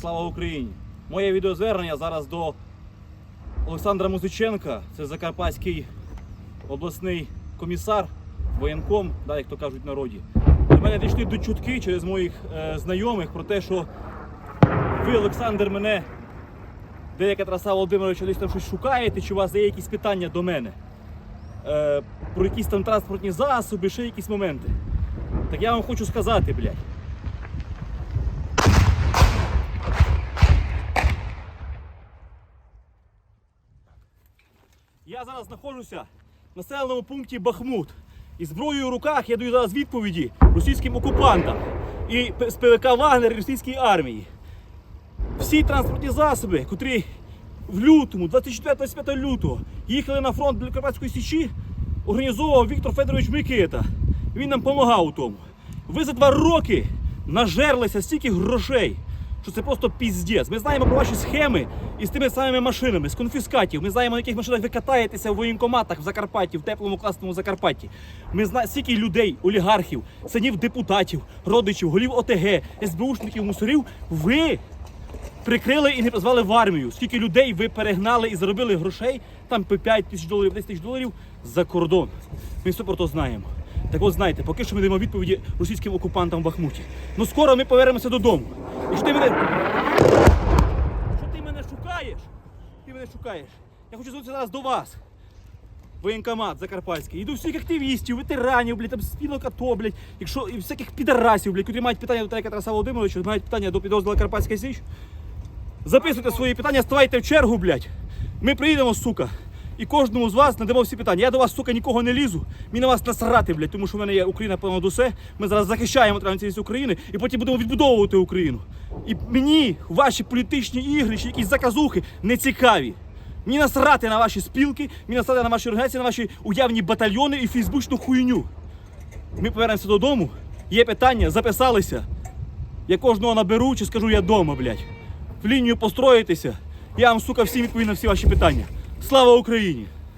Слава Україні! Моє відеозвернення зараз до Олександра Музиченка, це Закарпатський обласний комісар, воєнком, да, як то кажуть в народі. До мене дійшли до чутки через моїх е, знайомих про те, що ви, Олександр, мене деяка траса Володимировича десь там щось шукаєте, чи у вас є якісь питання до мене. Е, про якісь там транспортні засоби, ще якісь моменти. Так я вам хочу сказати, блядь. Я зараз знаходжуся в населеному пункті Бахмут. І зброєю в руках я даю зараз відповіді російським окупантам і з ПВК Вагнер і російській армії. Всі транспортні засоби, котрі в лютому, 24-25 лютого, їхали на фронт біля Карпатської Січі, організовував Віктор Федорович Микита. Він нам допомагав у тому. Ви за два роки нажерлися стільки грошей, що це просто піздець. Ми знаємо про ваші схеми із тими самими машинами, з конфіскатів. Ми знаємо, на яких машинах ви катаєтеся в воєнкоматах в Закарпатті, в теплому класному Закарпатті. Ми знаємо, скільки людей, олігархів, синів депутатів, родичів, голів ОТГ, СБУшників, мусорів. Ви прикрили і не призвали в армію. Скільки людей ви перегнали і заробили грошей, там по 5 тисяч доларів, 10 тисяч доларів за кордон. Ми все про то знаємо. Так от знаєте, поки що ми даємо відповіді російським окупантам в Бахмуті. Ну скоро ми повернемося додому. Якщо ти мене. Якщо ти мене шукаєш, ти мене шукаєш. Я хочу звернутися зараз до вас. Воєнкомат Закарпатський. І до всіх активістів, ветеранів, блядь, там спілок АТО, блядь, якщо і всяких підарасів, блядь, які мають питання до Тарека Тараса Володимировича, мають питання до підрозділу Карпатська Січ. Записуйте свої питання, ставайте в чергу, блядь. Ми приїдемо, сука. І кожному з вас надамо всі питання. Я до вас, сука, нікого не лізу. Мені на вас насрати, блядь, тому що в мене є Україна понад усе. Ми зараз захищаємо транційність України і потім будемо відбудовувати Україну. І мені ваші політичні ігри, чи якісь заказухи не цікаві. Мені насрати на ваші спілки, мені насрати на ваші організації, на ваші уявні батальйони і фейсбучну хуйню. Ми повернемося додому. Є питання, записалися. Я кожного наберу чи скажу я дома, блядь. В лінію построїтеся. Я вам, сука, всім відповім на всі ваші питання. Слава Україні!